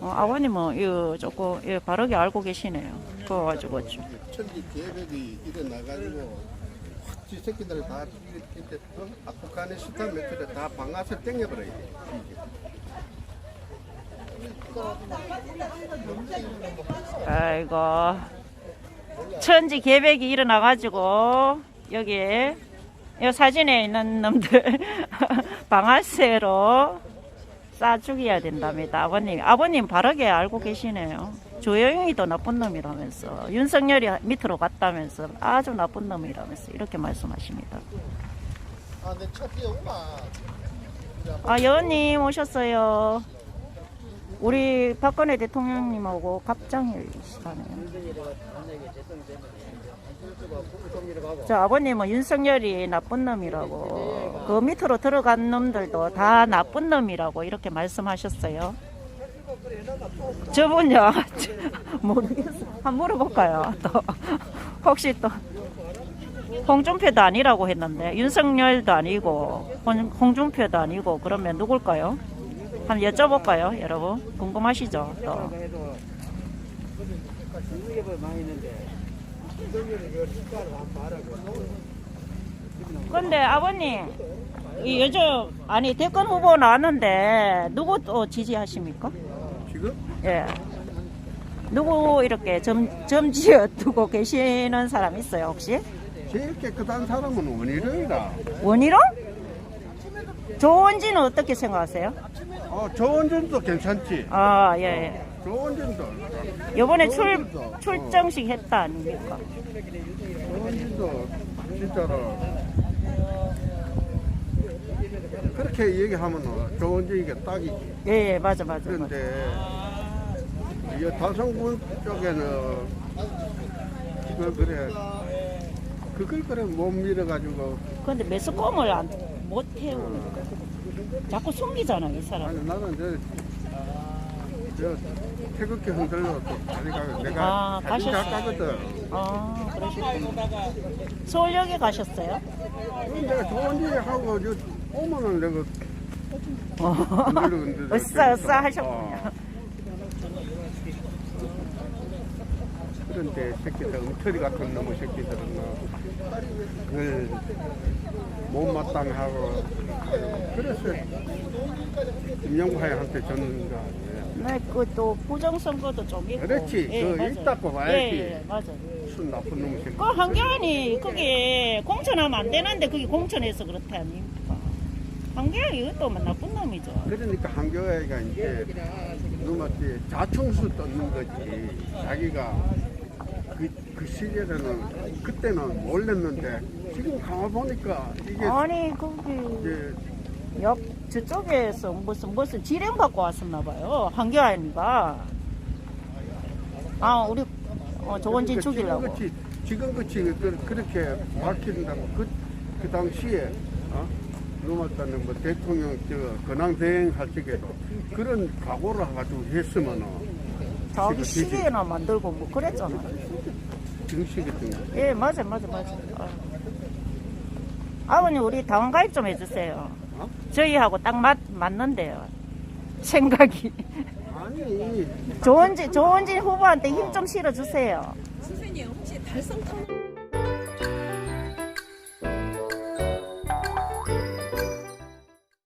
어, 아버님은 이거 조금 예, 바르게 알고 계시네요. 그거 가지고 좀. 천지 계획이 일어나가지고 확 지 새끼들 다 어? 아프가니스탄 며칠에 다 방아쇠 땡겨버려야 돼. 아이고 천지 계백이 일어나가지고 여기 이 사진에 있는 놈들 방아쇠로 싸 죽여야 된답니다. 아버님 아버님 바르게 알고 계시네요. 조영이도 나쁜 놈이라면서 윤석열이 밑으로 갔다면서 아주 나쁜 놈이라면서 이렇게 말씀하십니다. 아, 내차. 아 여원님 오셨어요. 우리 박근혜 대통령님하고 갑장일이시다네요. 저 아버님은 윤석열이 나쁜 놈이라고 그 밑으로 들어간 놈들도 다 나쁜 놈이라고 이렇게 말씀하셨어요. 저분요 모르겠어. 한번 물어볼까요? 또 혹시 또 홍준표도 아니라고 했는데 윤석열도 아니고 홍, 홍준표도 아니고 그러면 누굴까요? 한번 여쭤볼까요, 여러분? 궁금하시죠? 또. 근데 아버님, 이 요즘 아니 대권 후보 나왔는데 누구 또 지지하십니까? 지금? 예. 누구 이렇게 점, 점지어 두고 계시는 사람 있어요, 혹시? 제일 깨끗한 사람은 원희룡이다. 원희룡? 조원진은 어떻게 생각하세요? 어, 조원준도 괜찮지. 아, 예, 예. 조원준도. 요번에 출, 출정식 했다 아닙니까? 조원준도 진짜로. 그렇게 얘기하면 조원준이가 딱이지. 예, 예, 맞아, 맞아. 맞아. 그런데 이 다성군 쪽에는 그 그래 그걸 그래 못 밀어가지고 근데 매스컴을 안, 못 태우니까. 자꾸 숨기잖아, 이 사람. 아니 나는 저, 저 태극기 또 다리 가고 내가 아, 사진 가셨어요? 작가거든 아, 그러셨구나. 서울역에 가셨어요? 내가 조원진하고 저 오면은 내가 흔들어 으싸, 으싸 하셨군요. 어. 그런데 새끼들 엉터리 같은 놈의 새끼들은 어, 그걸 못마땅하고 그래서 거 아니에요. 네, 그또 부정선거도 좀 있고. 그렇지. 그거 맞아요. 있다고 봐야지. 예, 예, 맞아요. 순 나쁜 새끼. 그 한겨울이 그게 공천하면 안 되는데 그게 공천해서 그렇다 아닙니까? 한겨울 이것도 뭐 나쁜 놈이죠. 그러니까 한교회가 이제 누마지 자충수 떴는 거지. 자기가 그, 그 시절에는 그때는 몰랐는데 지금 가만 보니까 이게 아니 거기 이제 옆 저쪽에서 무슨 무슨 지령 받고 왔었나 봐요. 한겨울이가. 아 우리 어, 조원진 그러니까 죽이려고. 지금같이 지금같이 그, 그렇게 밝힌다고 그, 그 당시에 어? 누마다는 뭐 대통령 저 근황 대행할 적에도 그런 각오를 가지고 했으면은 자기 시계나 만들고 뭐 그랬잖아. 같은 거. 예, 맞아, 맞아, 맞아. 아. 아버님, 우리 당원 가입 좀 해주세요. 어? 저희하고 딱 맞, 맞는데요. 생각이. 아니 조원진, 조원진 후보한테 힘 좀 실어주세요. 선생님 혹시 달성 탐